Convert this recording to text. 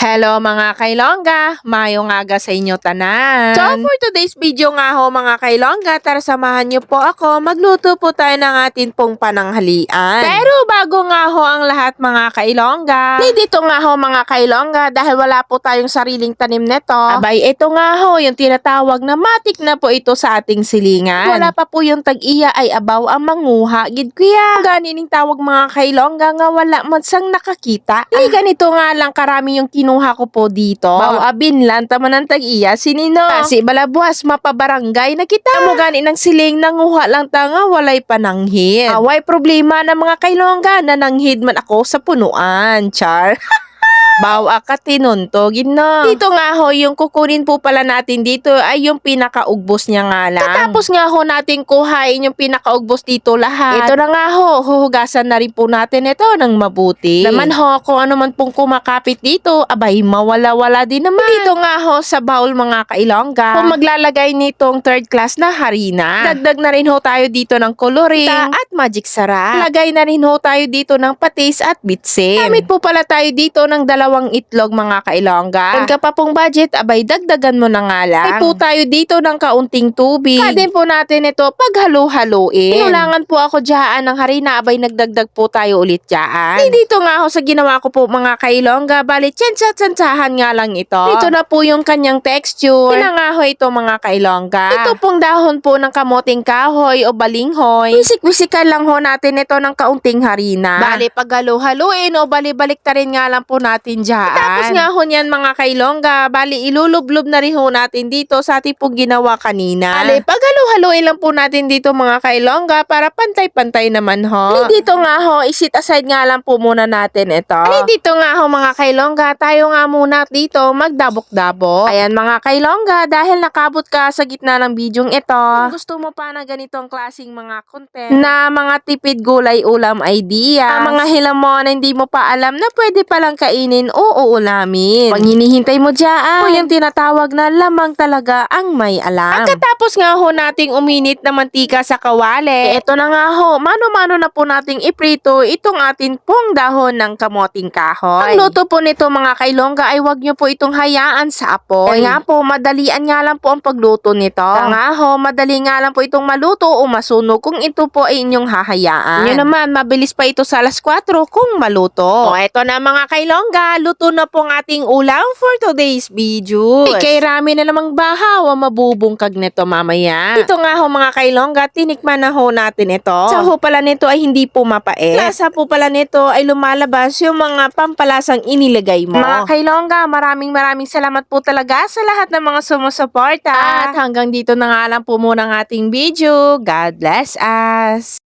Hello mga kailongga, mayong aga sa inyo tanan. So for today's video nga ho mga kailongga, tara samahan niyo po ako, magluto po tayo ng atin pong pananghalian. Pero bago nga ho ang lahat mga kailongga, hindi dito nga ho mga kailongga dahil wala po tayong sariling tanim neto. Abay, ito nga ho yung tinatawag na matik na po ito sa ating silingan. Wala pa po yung tag-iya ay abaw ang manguha, gid kuya. Ganining tawag mga kailongga nga wala man sang nakakita. Ay ganito nga lang karami yung kinuha ko po dito. Baw abin lang taman ng tag-iya sinino. Kasi balabuas mapabarangay na kita. Mo gani ng siling nanguha lang tanga walay pananghid. Away problema na mga kailongga na nanghid man ako sa punuan. Char. Baw akatinuntogin no. Dito nga ho, yung kukunin po pala natin dito ay yung pinakaugbos niya nga lang. Tapos nga ho natin kuhain yung pinakaugbos dito lahat. Ito na nga ho, huhugasan na rin po natin ito ng mabuti. Naman ho, kung ano man pong kumakapit dito, abay mawala-wala din naman. Dito nga ho sa bowl mga kailongga. Kung maglalagay nitong third class na harina. Dagdag na rin ho tayo dito ng coloring at magic sarap. Lagay na rin ho tayo dito ng patis at bitsin. Gamit po pala tayo dito ng dalawang itlog mga kailongga. Kung ka pa pong budget, abay dagdagan mo na nga lang. Ay po tayo dito ng kaunting tubig. Kadin po natin ito paghalo-haluin. Pinulangan po ako dyan ng harina, abay nagdagdag po tayo ulit dyan. Ay dito nga ako sa ginawa ko po mga kailongga, bali tsensa-tsensahan nga lang ito. Dito na po yung kanyang texture. Pinangaho ito mga kailongga. Ito pong dahon po ng kamoting kahoy o balinghoy. Wisik-wisikan lang ho natin ito ng kaunting harina. Bali paghalo-haluin o bali-balik ta rin nga lang po natin dyan. Tapos nga ho niyan mga kailongga, bali ilulublob na rin ho natin dito sa ating pong ginawa kanina. Bali paghalo-haluin lang po natin dito mga kailongga para pantay-pantay naman ho. Bali dito nga ho, isit aside nga lang po muna natin ito. Bali dito nga ho mga kailongga, tayo nga muna dito magdabok-dabok. Ayan mga kailongga, dahil nakabot ka sa gitna ng bidyong ito, kung gusto mo pa na ganitong klaseng mga content na mga tipid gulay ulam idea, mga hilam mo na hindi mo pa alam na pwede palang kainin o uulamin. Pag hinihintay mo dyan, o yung tinatawag na lamang talaga ang may alam. Pagkatapos nga ho nating uminit na mantika sa kawali, eto na nga ho, mano-mano na po nating iprito itong atin pong dahon ng kamoting kahoy. Ang luto po nito mga kailongga ay wag nyo po itong hayaan sa apoy. Kaya nga po, madalian nga lang po ang pagluto nito. Kaya nga ho, madali nga lang po itong maluto o masunog kung ito po ay inyong hahayaan. Yun naman, mabilis pa ito sa alas 4 kung maluto. O eto na mga kailongga, luto na po ang ating ulam for today's video. Ay, kay rami na namang bahaw ang mabubungkag nito mamaya. Ito nga ho mga kailongga, tinikman na ho natin ito. Sa ho pala nito ay hindi po mapait. Lasa po pala nito ay lumalabas yung mga pampalasang inilagay mo. Mga kailongga, maraming maraming salamat po talaga sa lahat ng mga sumusuporta. At hanggang dito na nga lang po muna ang ating video. God bless us.